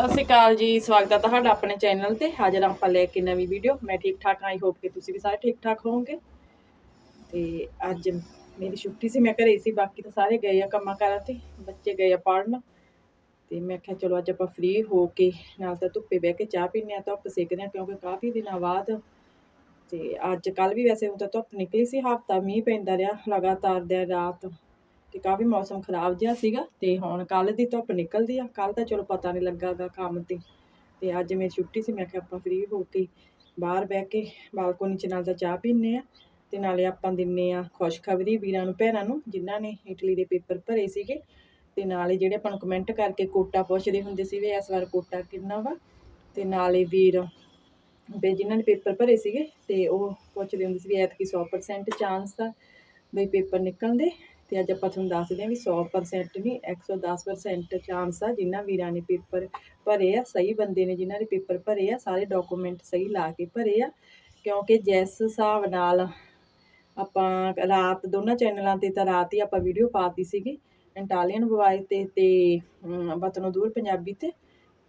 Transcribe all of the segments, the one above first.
ਸਤਿ ਸ਼੍ਰੀ ਅਕਾਲ ਜੀ, ਸਵਾਗਤ ਹੈ ਤੁਹਾਡਾ ਆਪਣੇ ਚੈਨਲ ਤੇ। ਹਾਜ਼ਰ ਹਾਂ ਆਪਾਂ ਲੈ ਕੇ ਨਵੀਂ ਵੀਡੀਓ ਮੈਂ ਠੀਕ ਠਾਕ ਆਈ ਹੋਪ ਕਿ ਤੁਸੀਂ ਵੀ ਸਾਰੇ ਠੀਕ ਠਾਕ ਹੋਵੋਗੇ। ਤੇ ਅੱਜ ਮੇਰੀ ਛੁੱਟੀ ਸੀ, ਮੈਂ ਘਰੇ ਸੀ, ਬਾਕੀ ਤਾਂ ਸਾਰੇ ਗਏ ਆ ਕੰਮਾਂ ਕਾਰਾਂ ਤੇ। ਬੱਚੇ ਗਏ ਆ ਪੜਨ ਤੇ ਮੈਂ ਕਿਹਾ ਚਲੋ ਅੱਜ ਆਪਾਂ ਫ੍ਰੀ ਹੋ ਕੇ, ਨਾਲ ਤਾਂ ਧੁੱਪੇ ਬਹਿ ਕੇ ਚਾਹ ਪੀਂਦੇ ਆ ਧੁੱਪ ਸੇਕਦੇ ਆ ਕਿਉਂਕਿ ਕਾਫੀ ਦਿਨਾਂ ਬਾਅਦ। ਤੇ ਅੱਜ ਕੱਲ ਵੀ ਵੈਸੇ ਹੁਣ ਤਾਂ ਧੁੱਪ ਨਿਕਲੀ ਸੀ, ਹਫਤਾ ਮੀਂਹ ਪੈਂਦਾ ਰਿਹਾ, ਲਗਾਤਾਰ ਦਿਨ ਰਾਤ। ਤੇ ਕਾਫੀ ਮੌਸਮ ਖਰਾਬ ਜਿਹਾ ਸੀਗਾ ਤੇ ਹੁਣ ਕੱਲ ਦੀ ਧੁੱਪ ਨਿਕਲਦੀ ਆ। ਕੱਲ ਤਾਂ ਚਲੋ ਪਤਾ ਨਹੀਂ ਲੱਗਾਗਾ ਕੰਮ ਤੇ। ਤੇ ਅੱਜ ਮੇਰੀ ਛੁੱਟੀ ਸੀ, ਮੈਂ ਕਿਹਾ ਆਪਾਂ ਫ੍ਰੀ ਹੋ ਕੇ ਬਾਹਰ ਬਹਿ ਕੇ ਬਾਲਕੋਨੀ 'ਚ ਨਾਲ ਤਾਂ ਚਾਹ ਪੀਂਦੇ ਆ ਤੇ ਨਾਲੇ ਆਪਾਂ ਦਿੰਨੇ ਆ ਖੁਸ਼ਖਬਰੀ ਵੀਰਾਂ ਨੂੰ, ਭੈਣਾਂ ਨੂੰ, ਜਿਨ੍ਹਾਂ ਨੇ ਇਟਲੀ ਦੇ ਪੇਪਰ ਭਰੇ ਸੀਗੇ। ਤੇ ਨਾਲੇ ਜਿਹੜੇ ਆਪਾਂ ਨੂੰ ਕਮੈਂਟ ਕਰਕੇ ਕੋਟਾ ਪੁੱਛਦੇ ਹੁੰਦੇ ਸੀ ਵੀ ਇਸ ਵਾਰ ਕੋਟਾ ਕਿੰਨਾ ਵਾ? ਤੇ ਨਾਲੇ ਵੀਰ ਵੀ ਜਿਨ੍ਹਾਂ ਨੇ ਪੇਪਰ ਭਰੇ ਸੀਗੇ, ਤੇ ਉਹ ਪੁੱਛਦੇ ਹੁੰਦੇ ਸੀ ਵੀ ਐਤਕੀ 100% ਚਾਂਸ ਆ ਵੀ ਪੇਪਰ ਨਿਕਲਣ ਦੇ। ਤੇ ਅੱਜ ਆਪਾਂ ਤੁਹਾਨੂੰ ਦੱਸਦੇ ਹਾਂ ਵੀ 100% ਨਹੀਂ 110% ਚਾਂਸ ਆ ਜਿਨ੍ਹਾਂ ਵੀਰਾਂ ਨੇ ਪੇਪਰ ਭਰੇ ਆ ਸਹੀ ਬੰਦੇ ਨੇ ਜਿਨ੍ਹਾਂ ਨੇ ਪੇਪਰ ਭਰੇ ਆ ਸਾਰੇ ਡਾਕੂਮੈਂਟ ਸਹੀ ਲਾ ਕੇ ਭਰੇ ਆ ਕਿਉਂਕਿ ਜਿਸ ਹਿਸਾਬ ਨਾਲ ਆਪਾਂ ਰਾਤ ਦੋਨਾਂ ਚੈਨਲਾਂ ਤੇ ਤਾਂ ਰਾਤ ਹੀ ਆਪਾਂ ਵੀਡੀਓ ਪਾਤੀ ਸੀਗੀ ਇੰਟਾਲੀਅਨ ਵਵਾਇਸ ਤੇ ਤੇ ਅਮ, ਵਤਨੋਂ ਦੂਰ ਪੰਜਾਬੀ ਤੇ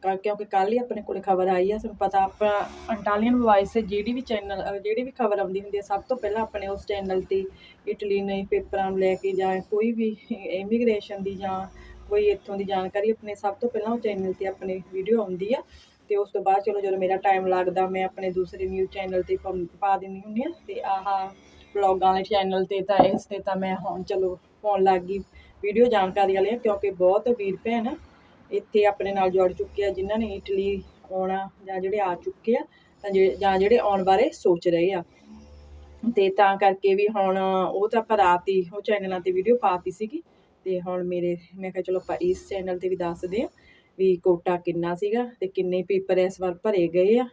ਕਿਉਂਕਿ ਕੱਲ ਹੀ ਆਪਣੇ ਕੋਲੇ ਖਬਰ ਆਈ ਆ ਤੁਹਾਨੂੰ ਪਤਾ ਆਪਾਂ ਇੰਟਾਲੀਅਨ ਵਵਾਇਸ ਜਿਹੜੀ ਵੀ ਚੈਨਲ ਜਿਹੜੀ ਵੀ ਖਬਰ ਆਉਂਦੀ ਹੁੰਦੀ ਹੈ ਸਭ ਤੋਂ ਪਹਿਲਾਂ ਆਪਣੇ ਉਸ ਚੈਨਲ ਤੇ ਇਟਲੀ ਨੇ ਪੇਪਰਾਂ ਨੂੰ ਲੈ ਕੇ ਜਾਂ ਕੋਈ ਵੀ ਇਮੀਗ੍ਰੇਸ਼ਨ ਦੀ ਜਾਂ ਕੋਈ ਇੱਥੋਂ ਦੀ ਜਾਣਕਾਰੀ, ਆਪਣੇ ਸਭ ਤੋਂ ਪਹਿਲਾਂ ਉਹ ਚੈਨਲ ਤੇ ਆਪਣੇ ਵੀਡੀਓ ਆਉਂਦੀ ਆ ਤੇ ਉਸ ਤੋਂ ਬਾਅਦ ਚਲੋ ਜਦੋਂ ਮੇਰਾ ਟਾਈਮ ਲੱਗਦਾ, ਮੈਂ ਆਪਣੇ ਦੂਸਰੇ ਨਿਊਜ਼ ਚੈਨਲ ਤੇ ਪਾ- ਪਾ ਦਿੰਦੀ ਹੁੰਦੀ ਆ ਤੇ ਆਹ ਵਲੌਗਾਂ ਵਾਲੇ ਚੈਨਲ ਤੇ ਤਾਂ ਇਸ ਤੇ ਤਾਂ ਮੈਂ ਹੁਣ ਚਲੋ ਪਾਉਣ ਲੱਗ ਗਈ ਵੀਡੀਓ ਜਾਣਕਾਰੀ ਵਾਲੇ ਕਿਉਂਕਿ ਬਹੁਤ ਵੀਰ ਭੈਣ ਇੱਥੇ ਆਪਣੇ ਨਾਲ ਜੁੜ ਚੁੱਕੇ ਆ, ਜਿਨ੍ਹਾਂ ਨੇ ਇਟਲੀ ਆਉਣਾ ਜਾਂ ਜਿਹੜੇ ਆ ਚੁੱਕੇ ਆ, ਤਾਂ ਜਿਹੜੇ- ਜਾਂ ਜਿਹੜੇ ਆਉਣ ਬਾਰੇ ਸੋਚ ਰਹੇ ਆ। ਤੇ ਤਾਂ ਕਰਕੇ ਵੀ ਹੁਣ ਉਹ ਤਾਂ ਆਪਾਂ ਰਾਤ ਹੀ ਉਹ ਚੈਨਲਾਂ ਤੇ ਵੀਡੀਓ ਪਾਤੀ ਸੀਗੀ। ਤੇ ਹੁਣ ਮੇਰੇ, ਮੈਂ ਕਿਹਾ ਚਲੋ ਆਪਾਂ ਇਸ ਚੈਨਲ ਤੇ ਵੀ ਦੱਸਦੇ ਆ ਵੀ ਕੋਟਾ ਕਿੰਨਾ ਸੀਗਾ ਤੇ ਕਿੰਨੇ ਪੇਪਰ ਇਸ ਵਾਰ ਭਰੇ ਗਏ ਆ।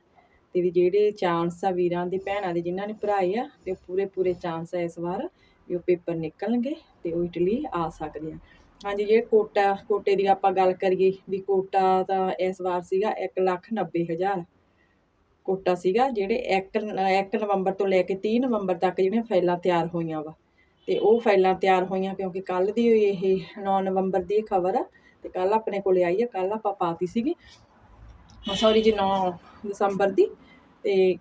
ਤੇ ਵੀ ਜਿਹੜੇ ਚਾਂਸ ਆ ਵੀਰਾਂ ਦੇ, ਭੈਣਾਂ ਦੇ ਜਿਨ੍ਹਾਂ ਨੇ ਭਰਾਏ ਆ, ਤੇ ਪੂਰੇ ਪੂਰੇ ਚਾਂਸ ਆ ਇਸ ਵਾਰ ਵੀ ਉਹ ਪੇਪਰ ਨਿਕਲਣਗੇ ਤੇ ਉਹ ਇਟਲੀ ਆ ਸਕਦੇ ਆ। ਹਾਂਜੀ ਜੇ ਕੋਟਾ, ਕੋਟੇ ਦੀ ਆਪਾਂ ਗੱਲ ਕਰੀਏ ਵੀ ਕੋਟਾ ਤਾਂ ਇਸ ਵਾਰ ਸੀਗਾ ਇੱਕ ਲੱਖ ਨੱਬੇ ਹਜ਼ਾਰ। ਕੋਟਾ ਸੀਗਾ ਜਿਹੜੇ 1 1 ਨਵੰਬਰ ਤੋਂ ਲੈ ਕੇ 30 ਨਵੰਬਰ ਤੱਕ ਜਿਹੜੀਆਂ ਫਾਈਲਾਂ ਤਿਆਰ ਹੋਈਆਂ ਵਾ। ਤੇ ਉਹ ਫਾਈਲਾਂ ਤਿਆਰ ਹੋਈਆਂ ਕਿਉਂਕਿ ਕੱਲ ਦੀ ਹੋਈ ਇਹ 9 ਨਵੰਬਰ ਦੀ ਖਬਰ ਆ ਤੇ ਕੱਲ ਆਪਣੇ ਕੋਲੇ ਆਈ ਆ ਕੱਲ ਆਪਾਂ ਪਾਤੀ ਸੀਗੀ। ਸੌਰੀ ਜੀ 9 ਦਸੰਬਰ ਦੀ। ਅਤੇ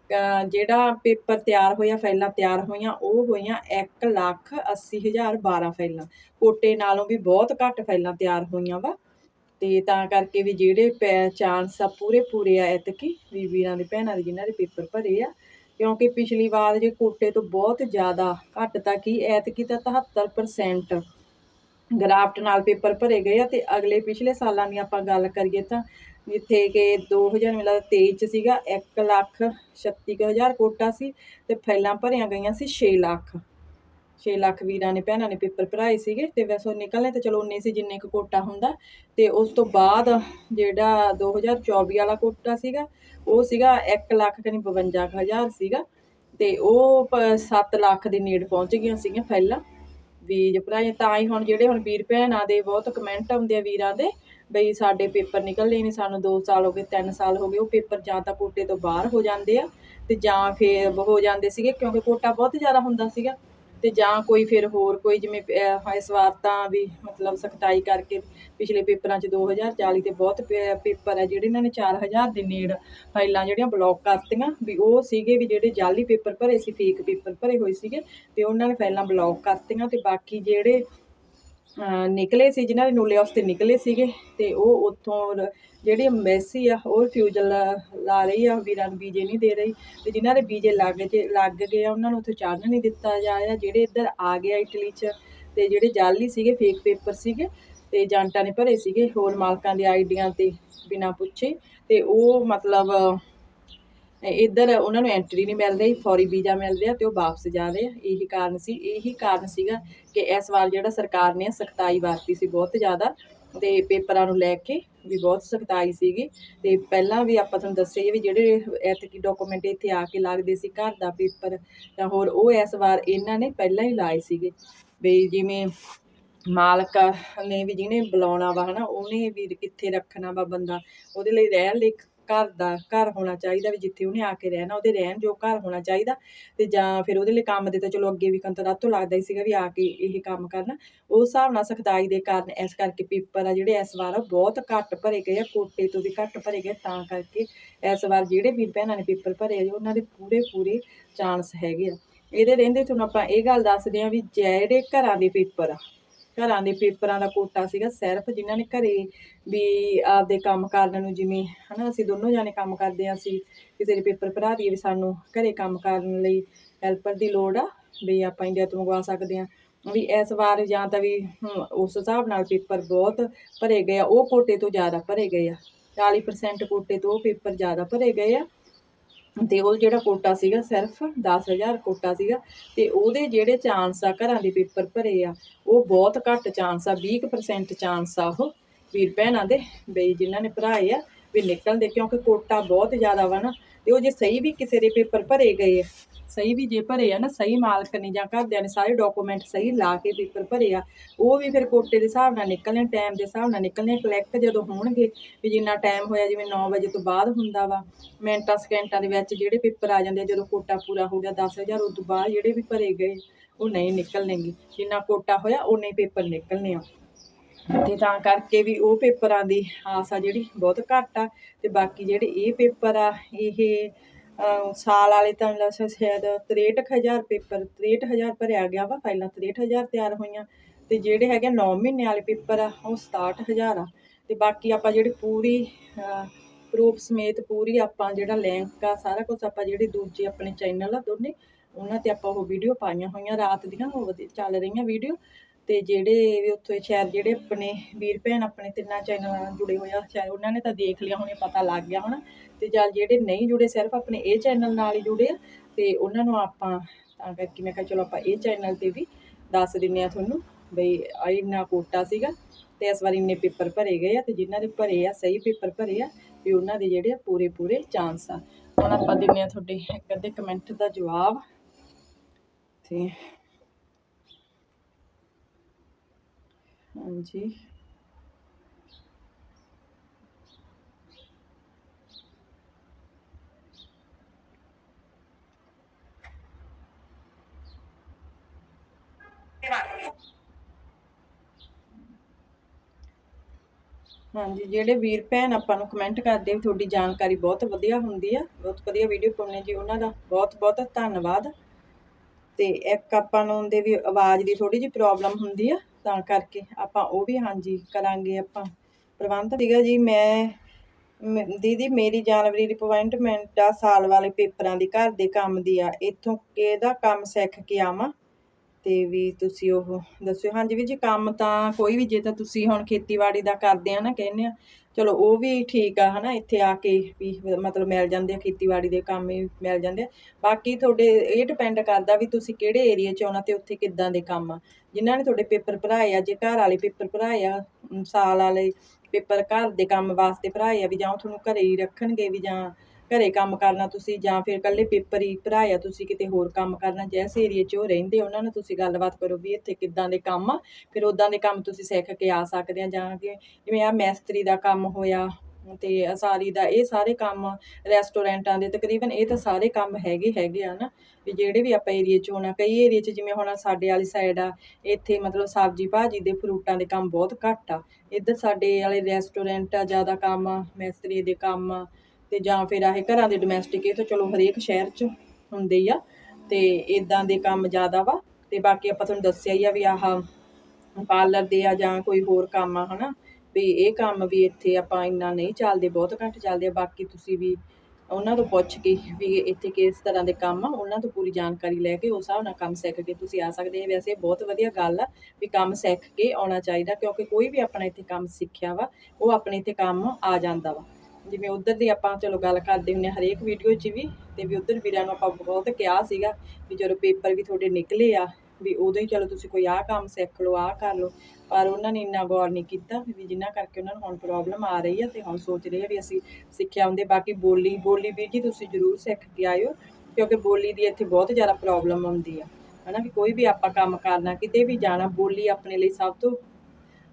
ਜਿਹੜਾ ਪੇਪਰ ਤਿਆਰ ਹੋਇਆ, ਫਾਈਲਾਂ ਤਿਆਰ ਹੋਈਆਂ, ਉਹ ਹੋਈਆਂ ਇੱਕ ਲੱਖ 80 ਹਜ਼ਾਰ 12 ਫਾਈਲਾਂ। ਕੋਟੇ ਨਾਲੋਂ ਵੀ ਬਹੁਤ ਘੱਟ ਫਾਈਲਾਂ ਤਿਆਰ ਹੋਈਆਂ ਵਾ। ਅਤੇ ਤਾਂ ਕਰਕੇ ਵੀ ਜਿਹੜੇ ਪੈ, ਚਾਂਸ ਆ, ਪੂਰੇ ਪੂਰੇ ਆ ਐਤਕੀ ਵੀ ਵੀਰਾਂ ਦੇ ਭੈਣਾਂ ਦੇ ਜਿਨ੍ਹਾਂ ਦੇ ਪੇਪਰ ਭਰੇ ਆ। ਕਿਉਂਕਿ ਪਿਛਲੀ ਵਾਰ ਜੇ ਕੋਟੇ ਤੋਂ ਬਹੁਤ ਜ਼ਿਆਦਾ ਘੱਟ ਤਾਂ ਕੀ, ਐਤਕੀ ਤਾਂ 73% ਗ੍ਰਾਫਟ ਨਾਲ ਪੇਪਰ ਭਰੇ ਗਏ ਆ। ਤੇ ਅਗਲੇ ਪਿਛਲੇ ਸਾਲਾਂ ਦੀ ਆਪਾਂ ਗੱਲ ਕਰੀਏ ਤਾਂ ਜਿੱਥੇ ਕਿ 2000 ਮਿਲਾ 23 ਚ ਸੀਗਾ 1 ਲੱਖ 36 ਕੁ ਹਜ਼ਾਰ ਕੋਟਾ ਸੀ ਤੇ ਫਾਈਲਾਂ ਭਰੀਆਂ ਗਈਆਂ ਸੀ 6 ਲੱਖ। 6 ਲੱਖ ਵੀਰਾਂ ਨੇ ਭੈਣਾਂ ਨੇ ਪੇਪਰ ਭਰਾਏ ਸੀਗੇ ਤੇ ਵੈਸੇ ਉਹ ਨਿਕਲਣੇ ਤਾਂ ਚਲੋ ਉਨੇ ਸੀ ਜਿੰਨੇ ਕੁ ਕੋਟਾ ਹੁੰਦਾ ਤੇ ਉਸ ਤੋਂ ਬਾਅਦ ਜਿਹੜਾ 2024 ਵਾਲਾ ਕੋਟਾ ਸੀਗਾ, ਉਹ ਸੀਗਾ 1 ਲੱਖ ਕਨੀ 52 ਹਜ਼ਾਰ ਸੀਗਾ ਤੇ ਉਹ 7 ਲੱਖ ਦੇ ਨੇੜ ਪਹੁੰਚ ਗਈਆਂ ਸੀਗੀਆਂ ਫਾਈਲਾਂ। ਵੀ ਜੇ ਭਰਾਏ ਤਾਂ ਹੀ ਹੁਣ ਜਿਹੜੇ ਹੁਣ ਵੀਰ ਭੈਣਾਂ ਦੇ ਬਹੁਤ ਕਮੈਂਟ ਆਉਂਦੇ ਆ ਵੀਰਾਂ ਦੇ ਬਈ ਸਾਡੇ ਪੇਪਰ ਨਿਕਲਦੇ ਨਹੀਂ ਸਾਨੂੰ 2 ਸਾਲ ਹੋ ਗਏ 3 ਸਾਲ ਹੋ ਗਏ ਉਹ ਪੇਪਰ ਜਾਂ ਤਾਂ ਕੋਟੇ ਤੋਂ ਬਾਹਰ ਹੋ ਜਾਂਦੇ ਆ ਤੇ ਜਾਂ ਫਿਰ ਹੋ ਜਾਂਦੇ ਸੀਗੇ ਕਿਉਂਕਿ ਕੋਟਾ ਬਹੁਤ ਜ਼ਿਆਦਾ ਹੁੰਦਾ ਸੀਗਾ ਤੇ ਜਾਂ ਕੋਈ ਫਿਰ ਹੋਰ ਕੋਈ ਜਿਵੇਂ ਅਹ, ਇਸ ਵਾਰ ਤਾਂ ਵੀ ਮਤਲਬ ਸਖਤਾਈ ਕਰਕੇ ਪਿਛਲੇ ਪੇਪਰਾਂ 'ਚ 2040 ਤੇ ਬਹੁਤ ਪੇ- ਪੇਪਰ ਹੈ ਜਿਹੜੇ ਇਹਨਾਂ ਨੇ 4000 ਦੇ ਨੇੜ ਫਾਈਲਾਂ ਜਿਹੜੀਆਂ ਬਲੌਕ ਕਰਤੀਆਂ ਵੀ ਉਹ ਸੀਗੇ ਵੀ ਜਿਹੜੇ ਜਾਲੀ ਪੇਪਰ ਭਰੇ ਸੀ ਫੇਕ ਪੇਪਰ ਭਰੇ ਹੋਏ ਸੀਗੇ ਤੇ ਉਹਨਾਂ ਨੇ ਫਾਈਲਾਂ ਬਲੌਕ ਕਰਤੀਆਂ ਤੇ ਬਾਕੀ ਜਿਹੜੇ ਨਿਕਲੇ ਸੀ, ਜਿਨ੍ਹਾਂ ਦੇ ਨੂਲੇ ਉਸ ਤੇ ਨਿਕਲੇ ਸੀਗੇ ਤੇ ਉਹ ਉੱਥੋਂ ਜਿਹੜੀ ਐਮਬੈਸੀ ਆ, ਉਹ ਰਿਫਿਊਜ਼ਲ ਲਾ ਰਹੀ ਆ ਵੀਰਾਂ ਨੂੰ ਵੀਜ਼ੇ ਨਹੀਂ ਦੇ ਰਹੀ। ਤੇ ਜਿਨ੍ਹਾਂ ਦੇ ਵੀਜ਼ੇ ਲੱਗ ਜੇ, ਲੱਗ ਗਏ ਆ, ਉਹਨਾਂ ਨੂੰ ਉੱਥੇ ਚੜ੍ਹਨ ਨਹੀਂ ਦਿੱਤਾ ਜਾ ਰਿਹਾ। ਜਿਹੜੇ ਇੱਧਰ ਆ ਗਿਆ ਇਟਲੀ 'ਚ, ਤੇ ਜਿਹੜੇ ਜਾਲੀ ਸੀਗੇ ਫੇਕ ਪੇਪਰ ਸੀਗੇ, ਤੇ ਏਜੰਟਾਂ ਨੇ ਭਰੇ ਸੀਗੇ ਹੋਰ ਮਾਲਕਾਂ ਦੇ ਆਈਡੀਆਂ ਤੇ ਬਿਨਾਂ ਪੁੱਛੇ। ਤੇ ਉਹ ਮਤਲਬ ਇੱਧਰ ਉਹਨਾਂ ਨੂੰ ਐਂਟਰੀ ਨਹੀਂ ਮਿਲ ਰਹੀ, ਫੌਰੀ ਵੀਜ਼ਾ ਮਿਲ ਰਿਹਾ ਤੇ ਉਹ ਵਾਪਸ ਜਾ ਰਹੇ ਆ। ਇਹੀ ਕਾਰਨ ਸੀ, ਇਹੀ ਕਾਰਨ ਸੀਗਾ ਕਿ ਇਸ ਵਾਰ ਜਿਹੜਾ ਸਰਕਾਰ ਨੇ ਸਖਤਾਈ ਵਰਤੀ ਸੀ ਬਹੁਤ ਜ਼ਿਆਦਾ ਤੇ ਪੇਪਰਾਂ ਨੂੰ ਲੈ ਕੇ ਵੀ ਬਹੁਤ ਸਖਤਾਈ ਸੀਗੀ। ਤੇ ਪਹਿਲਾਂ ਵੀ ਆਪਾਂ ਤੁਹਾਨੂੰ ਦੱਸਿਆ ਵੀ ਜਿਹੜੇ ਐਤਕੀ ਡਾਕੂਮੈਂਟ ਇੱਥੇ ਆ ਕੇ ਲੱਗਦੇ ਸੀ, ਘਰ ਦਾ ਪੇਪਰ ਜਾਂ ਹੋਰ, ਉਹ ਇਸ ਵਾਰ ਇਹਨਾਂ ਨੇ ਪਹਿਲਾਂ ਹੀ ਲਾਏ ਸੀਗੇ। ਵੀ ਜਿਵੇਂ ਮਾਲਕ ਨੇ ਵੀ ਜਿਹਨੇ ਬੁਲਾਉਣਾ ਵਾ ਹਨਾ, ਉਹਨੇ ਵੀ ਕਿੱਥੇ ਰੱਖਣਾ ਵਾ ਬੰਦਾ, ਉਹਦੇ ਲਈ ਰਹਿਣ ਲਈ ਘਰ ਦਾ, ਘਰ ਹੋਣਾ ਚਾਹੀਦਾ ਵੀ ਜਿੱਥੇ ਉਹਨੇ ਆ ਕੇ ਰਹਿਣਾ, ਉਹਦੇ ਰਹਿਣ ਜੋ ਘਰ ਹੋਣਾ ਚਾਹੀਦਾ। ਤੇ ਜਾਂ ਫਿਰ ਉਹਦੇ ਲਈ ਕੰਮ ਦੇ ਤਾਂ ਚਲੋ ਅੱਗੇ ਵੀ ਕੰਤਰਾਤ ਤੋਂ ਲੱਗਦਾ ਹੀ ਸੀਗਾ ਵੀ ਆ ਕੇ ਇਹ ਕੰਮ ਕਰਨਾ। ਉਸ ਹਿਸਾਬ ਨਾਲ ਸਖਤਾਈ ਦੇ ਕਾਰਨ ਇਸ ਕਰਕੇ ਪੇਪਰ ਆ ਜਿਹੜੇ ਇਸ ਵਾਰ ਬਹੁਤ ਘੱਟ ਭਰੇ ਗਏ ਆ, ਕੋਟੇ ਤੋਂ ਵੀ ਘੱਟ ਭਰੇ ਗਏ ਤਾਂ ਕਰਕੇ ਇਸ ਵਾਰ ਜਿਹੜੇ ਵੀਰ ਭੈਣਾਂ ਨੇ ਪੇਪਰ ਭਰੇ ਆ, ਉਹਨਾਂ ਦੇ ਪੂਰੇ ਪੂਰੇ ਚਾਂਸ ਹੈਗੇ ਆ। ਇਹਦੇ ਰਹਿੰਦੇ ਤੁਹਾਨੂੰ ਆਪਾਂ ਇਹ ਗੱਲ ਦੱਸਦੇ ਆ ਵੀ ਜਿਹੜੇ ਘਰਾਂ ਦੇ ਪੇਪਰ ਆ ਘਰਾਂ ਦੇ ਪੇਪਰਾਂ ਦਾ ਕੋਟਾ ਸੀਗਾ ਸਿਰਫ ਜਿਨ੍ਹਾਂ ਨੇ ਘਰੇ ਵੀ ਆਪਦੇ ਕੰਮ ਕਰਨ ਨੂੰ ਜਿਵੇਂ, ਹਨਾ, ਅਸੀਂ ਦੋਨੋਂ ਜਾਣੇ ਕੰਮ ਕਰਦੇ ਹਾਂ, ਅਸੀਂ ਕਿਸੇ ਦੇ ਪੇਪਰ ਭਰਾ ਦਈਏ ਵੀ ਸਾਨੂੰ ਘਰੇ ਕੰਮ ਕਰਨ ਲਈ ਹੈਲਪਰ ਦੀ ਲੋੜ ਆ, ਵੀ ਆਪਾਂ ਇੰਡੀਆ ਤੋਂ ਮੰਗਵਾ ਸਕਦੇ ਹਾਂ। ਵੀ ਇਸ ਵਾਰ ਜਾਂ ਤਾਂ ਵੀ ਉਸ ਹਿਸਾਬ ਨਾਲ ਪੇਪਰ ਬਹੁਤ ਭਰੇ ਗਏ ਆ, ਉਹ ਕੋਟੇ ਤੋਂ ਜ਼ਿਆਦਾ ਭਰੇ ਗਏ ਆ। 40% ਕੋਟੇ ਤੋਂ ਉਹ ਪੇਪਰ ਜ਼ਿਆਦਾ ਭਰੇ ਗਏ ਆ। ਤੇ ਉਹ ਜਿਹੜਾ ਕੋਟਾ ਸੀਗਾ ਸਿਰਫ 10000 ਕੋਟਾ ਸੀਗਾ ਤੇ ਉਹਦੇ ਜਿਹੜੇ ਚਾਂਸ ਆ ਘਰਾਂ ਦੇ ਪੇਪਰ ਭਰੇ ਆ, ਉਹ ਬਹੁਤ ਘੱਟ ਚਾਂਸ ਆ 20% ਚਾਂਸ ਆ ਉਹ ਵੀਰ ਭੈਣਾਂ ਦੇ ਬਈ ਜਿਨ੍ਹਾਂ ਨੇ ਭਰਾਏ ਆ ਵੀ ਨਿਕਲਦੇ ਕਿਉਂਕਿ ਕੋਟਾ ਬਹੁਤ ਜ਼ਿਆਦਾ ਵਾ ਨਾ ਤੇ ਉਹ ਜੇ ਸਹੀ ਵੀ ਕਿਸੇ ਦੇ ਪੇਪਰ ਭਰੇ ਗਏ ਆ, ਸਹੀ ਵੀ ਜੇ ਭਰੇ ਆ ਨਾ, ਸਹੀ ਮਾਲਕ ਨੇ ਜਾਂ ਘਰਦਿਆਂ ਨੇ ਸਾਰੇ ਡਾਕੂਮੈਂਟ ਸਹੀ ਲਾ ਕੇ ਪੇਪਰ ਭਰੇ ਆ, ਉਹ ਵੀ ਫਿਰ ਕੋਟੇ ਦੇ ਹਿਸਾਬ ਨਾਲ ਨਿਕਲਣੇ ਟਾਈਮ ਦੇ ਹਿਸਾਬ ਨਾਲ ਨਿਕਲਣੇ ਕਲੈਕਟ ਜਦੋਂ ਹੋਣਗੇ ਵੀ ਜਿੰਨਾ ਟਾਈਮ ਹੋਇਆ ਜਿਵੇਂ 9 ਵਜੇ ਤੋਂ ਬਾਅਦ ਹੁੰਦਾ ਵਾ, ਮਿੰਟਾਂ, ਸਕਿੰਟਾਂ ਦੇ ਵਿੱਚ ਜਿਹੜੇ ਪੇਪਰ ਆ ਜਾਂਦੇ ਆ, ਜਦੋਂ ਕੋਟਾ ਪੂਰਾ ਹੋ ਗਿਆ 10000 ਉਸ ਤੋਂ ਬਾਅਦ ਜਿਹੜੇ ਵੀ ਭਰੇ ਗਏ, ਉਹ ਨਹੀਂ ਨਿਕਲਣਗੇ, ਜਿੰਨਾ ਕੋਟਾ ਹੋਇਆ ਉਨੇ ਹੀ ਪੇਪਰ ਨਿਕਲਣੇ ਆ। ਤੇ ਤਾਂ ਕਰਕੇ ਵੀ ਉਹ ਪੇਪਰਾਂ ਦੀ ਆਸ ਆ ਜਿਹੜੀ ਬਹੁਤ ਘੱਟ ਆ, ਤੇ ਬਾਕੀ ਜਿਹੜੇ ਇਹ ਪੇਪਰ ਆ, ਇਹ ਸਾਲ ਵਾਲੇ ਤਾਂ ਲੱਸ ਸ਼ਾਇਦ 63000 ਪੇਪਰ 63000 ਭਰਿਆ ਗਿਆ ਵਾ ਫਾਈਲਾਂ 63000 ਤਿਆਰ ਹੋਈਆਂ, ਤੇ ਜਿਹੜੇ ਹੈਗੇ 9 ਮਹੀਨੇ ਵਾਲੇ ਪੇਪਰ ਆ, ਉਹ 67000 ਆ। ਤੇ ਬਾਕੀ ਆਪਾਂ ਜਿਹੜੀ ਪੂਰੀ ਪ੍ਰੂਫ ਸਮੇਤ ਪੂਰੀ ਆਪਾਂ ਜਿਹੜਾ ਲਿੰਕ ਆ, ਸਾਰਾ ਕੁਝ ਆਪਾਂ ਜਿਹੜੇ ਦੂਜੇ ਆਪਣੇ ਚੈਨਲ ਆ ਦੋਨੇ, ਉਹਨਾਂ ਤੇ ਆਪਾਂ ਉਹ ਵੀਡੀਓ ਪਾਈਆਂ ਹੋਈਆਂ, ਰਾਤ ਦੀਆਂ ਉਹ ਵਧੀ- ਚੱਲ ਰਹੀਆਂ ਵੀਡੀਓ ਤੇ ਜਿਹੜੇ ਵੀ ਉੱਥੇ ਸ਼ਾਇਦ ਜਿਹੜੇ ਆਪਣੇ ਵੀਰ ਭੈਣ ਆਪਣੇ ਤਿੰਨਾਂ ਚੈਨਲਾਂ ਨਾਲ ਜੁੜੇ ਹੋਏ ਆ, ਸ਼ਾਇਦ ਉਹਨਾਂ ਨੇ ਤਾਂ ਦੇਖ ਲਿਆ ਹੋਣਾ, ਪਤਾ ਲੱਗ ਗਿਆ ਹੋਣਾ। ਤੇ ਜਾਂ ਜਿਹੜੇ ਨਹੀਂ ਜੁੜੇ, ਸਿਰਫ ਆਪਣੇ ਇਹ ਚੈਨਲ ਨਾਲ ਹੀ ਜੁੜੇ ਆ, ਤੇ ਉਹਨਾਂ ਨੂੰ ਆਪਾਂ ਤਾਂ ਕਰਕੇ ਮੈਂ ਕਿਹਾ ਚਲੋ ਆਪਾਂ ਇਹ ਚੈਨਲ ਤੇ ਵੀ ਦੱਸ ਦਿੰਨੇ ਆ ਤੁਹਾਨੂੰ ਬਈ ਆਹ ਇੰਨਾ ਕੋਟਾ ਸੀਗਾ ਤੇ ਇਸ ਵਾਰ ਇੰਨੇ ਪੇਪਰ ਭਰੇ ਗਏ ਆ ਤੇ ਜਿਨ੍ਹਾਂ ਦੇ ਭਰੇ ਆ, ਸਹੀ ਪੇਪਰ ਭਰੇ ਆ ਵੀ ਉਹਨਾਂ ਦੇ ਜਿਹੜੇ ਆ ਪੂਰੇ ਪੂਰੇ ਚਾਂਸ ਆ। ਹੁਣ ਆਪਾਂ ਦਿੰਨੇ ਆ ਤੁਹਾਡੇ ਇੱਕ ਅੱਧੇ ਕਮੈਂਟ ਦਾ ਜਵਾਬ ਤੇ ਹਾਂਜੀ। ਹਾਂਜੀ, ਜਿਹੜੇ ਵੀਰ ਭੈਣ ਆਪਾਂ ਨੂੰ ਕਮੈਂਟ ਕਰਦੇ ਵੀ ਤੁਹਾਡੀ ਜਾਣਕਾਰੀ ਬਹੁਤ ਵਧੀਆ ਹੁੰਦੀ ਆ। ਬਹੁਤ ਵਧੀਆ ਵੀਡੀਓ ਪਾਉਂਦੇ ਜੀ ਉਹਨਾਂ ਦਾ। ਬਹੁਤ ਬਹੁਤ ਧੰਨਵਾਦ। ਤੇ ਇੱਕ ਆਪਾਂ ਨੂੰ ਦੇ ਵੀ ਆਵਾਜ਼ ਦੀ ਥੋੜੀ ਜਿਹੀ ਪ੍ਰੋਬਲਮ ਹੁੰਦੀ ਆ। ਤਾਂ ਕਰਕੇ ਆਪਾਂ ਉਹ ਵੀ ਹਾਂਜੀ ਕਰਾਂਗੇ ਆਪਾਂ ਪ੍ਰਬੰਧ। ਸੀਗਾ ਜੀ, ਮੈਂ ਦੀਦੀ ਮੇਰੀ ਜਨਵਰੀ ਦੀ ਅਪਾਇੰਟਮੈਂਟ ਆ, ਸਾਲ ਵਾਲੇ ਪੇਪਰਾਂ ਦੀ, ਘਰ ਦੇ ਕੰਮ ਦੀ ਆ। ਇੱਥੋਂ ਕਿਹਦਾ ਕੰਮ ਸਿੱਖ ਕੇ ਆਵਾਂ? ਤੇ ਵੀ ਤੁਸੀਂ ਉਹ ਦੱਸਿਓ। ਹਾਂਜੀ ਵੀ ਜੀ ਕੰਮ ਤਾਂ ਕੋਈ ਵੀ, ਜੇ ਤਾਂ ਤੁਸੀਂ ਹੁਣ ਖੇਤੀਬਾੜੀ ਦਾ ਕਰਦੇ ਆ ਨਾ, ਕਹਿੰਦੇ ਆ ਚਲੋ ਉਹ ਵੀ ਠੀਕ ਆ ਹਨਾ, ਇੱਥੇ ਆ ਕੇ ਵੀ ਮਤਲਬ ਮਿਲ ਜਾਂਦੇ ਆ, ਖੇਤੀਬਾੜੀ ਦੇ ਕੰਮ ਹੀ ਮਿਲ ਜਾਂਦੇ ਆ। ਬਾਕੀ ਤੁਹਾਡੇ ਇਹ ਡਿਪੈਂਡ ਕਰਦਾ ਵੀ ਤੁਸੀਂ ਕਿਹੜੇ ਏਰੀਆ 'ਚ ਆਉਣਾ ਤੇ ਉੱਥੇ ਕਿੱਦਾਂ ਦੇ ਕੰਮ ਆ। ਜਿਨ੍ਹਾਂ ਨੇ ਤੁਹਾਡੇ ਪੇਪਰ ਭਰਾਏ ਆ, ਜੇ ਘਰ ਵਾਲੇ ਪੇਪਰ ਭਰਾਏ ਆ ਸਾਲ ਵਾਲੇ ਪੇਪਰ ਘਰ ਦੇ ਕੰਮ ਵਾਸਤੇ ਭਰਾਏ ਆ ਵੀ ਜਾਂ ਉਹ ਤੁਹਾਨੂੰ ਘਰੇ ਹੀ ਰੱਖਣਗੇ ਵੀ ਜਾਂ ਘਰੇ ਕੰਮ ਕਰਨਾ ਤੁਸੀਂ ਜਾਂ ਫਿਰ ਇਕੱਲੇ ਪੇਪਰ ਹੀ ਭਰਾਇਆ ਤੁਸੀਂ ਕਿਤੇ ਹੋਰ ਕੰਮ ਕਰਨਾ, ਜਿਸ ਏਰੀਏ 'ਚ ਉਹ ਰਹਿੰਦੇ, ਉਹਨਾਂ ਨਾਲ ਤੁਸੀਂ ਗੱਲਬਾਤ ਕਰੋ ਵੀ ਇੱਥੇ ਕਿੱਦਾਂ ਦੇ ਕੰਮ ਆ, ਫਿਰ ਉਦਾਂ ਦੇ ਕੰਮ ਤੁਸੀਂ ਸਿੱਖ ਕੇ ਆ ਸਕਦੇ ਆ ਜਾਂ ਕਿ ਜਿਵੇਂ ਆ ਮੈਸਤਰੀ ਦਾ ਕੰਮ ਹੋਇਆ ਤੇ ਅਸਾਰੀ ਦਾ, ਇਹ ਸਾਰੇ ਕੰਮ ਰੈਸਟੋਰੈਂਟਾਂ ਦੇ ਤਕਰੀਬਨ ਇਹ ਤਾਂ ਸਾਰੇ ਕੰਮ ਹੈਗੇ ਹੈਗੇ ਆ ਨਾ, ਵੀ ਜਿਹੜੇ ਵੀ ਆਪਾਂ ਏਰੀਏ 'ਚ ਹੋਣਾ, ਕਈ ਏਰੀਏ 'ਚ ਜਿਵੇਂ ਹੁਣ ਸਾਡੇ ਵਾਲੀ ਸਾਈਡ ਆ, ਇੱਥੇ ਮਤਲਬ ਸਬਜ਼ੀ ਭਾਜੀ ਦੇ ਫਰੂਟਾਂ ਦੇ ਕੰਮ ਬਹੁਤ ਘੱਟ ਆ, ਇੱਧਰ ਸਾਡੇ ਵਾਲੇ ਰੈਸਟੋਰੈਂਟ ਆ ਜ਼ਿਆਦਾ ਕੰਮ ਆ, ਮੈਸਤਰੀ ਦੇ ਕੰਮ ਤੇ ਜਾਂ ਫਿਰ ਆਹ ਘਰਾਂ ਦੇ ਡੋਮੈਸਟਿਕ ਇਹ ਤਾਂ ਚਲੋ ਹਰੇਕ ਸ਼ਹਿਰ 'ਚ ਹੁੰਦੇ ਹੀ ਆ, ਤੇ ਇਦਾਂ ਦੇ ਕੰਮ ਜ਼ਿਆਦਾ ਵਾ, ਤੇ ਬਾਕੀ ਆਪਾਂ ਤੁਹਾਨੂੰ ਦੱਸਿਆ ਹੀ ਆ ਵੀ ਆਹ ਪਾਰਲਰ ਦੇ ਆ ਜਾਂ ਕੋਈ ਹੋਰ ਕੰਮ ਆ, ਹਨਾ, ਵੀ ਇਹ ਕੰਮ ਵੀ ਇੱਥੇ ਆਪਾਂ ਇੰਨਾ ਨਹੀਂ ਚੱਲਦੇ, ਬਹੁਤ ਘੱਟ ਚੱਲਦੇ ਆ, ਬਾਕੀ ਤੁਸੀਂ ਵੀ ਉਹਨਾਂ ਤੋਂ ਪੁੱਛ ਕੇ ਵੀ ਇੱਥੇ ਕਿਸ ਤਰ੍ਹਾਂ ਦੇ ਕੰਮ ਆ, ਉਹਨਾਂ ਤੋਂ ਪੂਰੀ ਜਾਣਕਾਰੀ ਲੈ ਕੇ ਉਸ ਹਿਸਾਬ ਨਾਲ ਕੰਮ ਸਿੱਖ ਕੇ ਤੁਸੀਂ ਆ ਸਕਦੇ ਆ। ਵੈਸੇ ਬਹੁਤ ਵਧੀਆ ਗੱਲ ਆ ਵੀ ਕੰਮ ਸਿੱਖ ਕੇ ਆਉਣਾ ਚਾਹੀਦਾ, ਕਿਉਂਕਿ ਕੋਈ ਵੀ ਆਪਣਾ ਇੱਥੇ ਕੰਮ ਸਿੱਖਿਆ ਵਾ, ਉਹ ਆਪਣੇ ਇੱਥੇ ਕੰਮ ਆ ਜਾਂਦਾ ਵਾ। ਜਿਵੇਂ ਉਧਰ ਦੀ ਆਪਾਂ ਚਲੋ ਗੱਲ ਕਰਦੇ ਹੁੰਨੇ ਆ ਹਰੇਕ ਵੀਡੀਓ 'ਚ ਵੀ, ਤੇ ਵੀ ਉਧਰ ਵੀਰਾਂ ਨੂੰ ਆਪਾਂ ਬਹੁਤ ਕਿਹਾ ਸੀਗਾ ਵੀ ਜਦੋਂ ਪੇਪਰ ਵੀ ਤੁਹਾਡੇ ਨਿਕਲੇ ਆ, ਵੀ ਉਦੋਂ ਹੀ ਚਲੋ ਤੁਸੀਂ ਕੋਈ ਆਹ ਕੰਮ ਸਿੱਖ ਲਓ, ਆਹ ਕਰ ਲਓ, ਪਰ ਉਹਨਾਂ ਨੇ ਇੰਨਾ ਗੌਰ ਨਹੀਂ ਕੀਤਾ ਵੀ ਜਿੰਨਾ ਕਰਕੇ ਉਹਨਾਂ ਨੂੰ ਹੁਣ ਪ੍ਰੋਬਲਮ ਆ ਰਹੀ ਆ ਤੇ ਹੁਣ ਸੋਚ ਰਹੇ ਆ ਵੀ ਅਸੀਂ ਸਿੱਖਿਆ ਹੁੰਦੇ, ਬਾਕੀ ਬੋਲੀ ਬੋਲੀ ਵੀ ਜੀ ਤੁਸੀਂ ਜ਼ਰੂਰ ਸਿੱਖ ਕੇ ਆਇਓ, ਕਿਉਂਕਿ ਬੋਲੀ ਦੀ ਇੱਥੇ ਬਹੁਤ ਜ਼ਿਆਦਾ ਪ੍ਰੋਬਲਮ ਆਉਂਦੀ ਆ, ਹਨਾ ਵੀ ਕੋਈ ਵੀ ਆਪਾਂ ਕੰਮ ਕਰਨਾ, ਕਿਤੇ ਵੀ ਜਾਣਾ, ਬੋਲੀ ਆਪਣੇ ਲਈ ਸਭ ਤੋਂ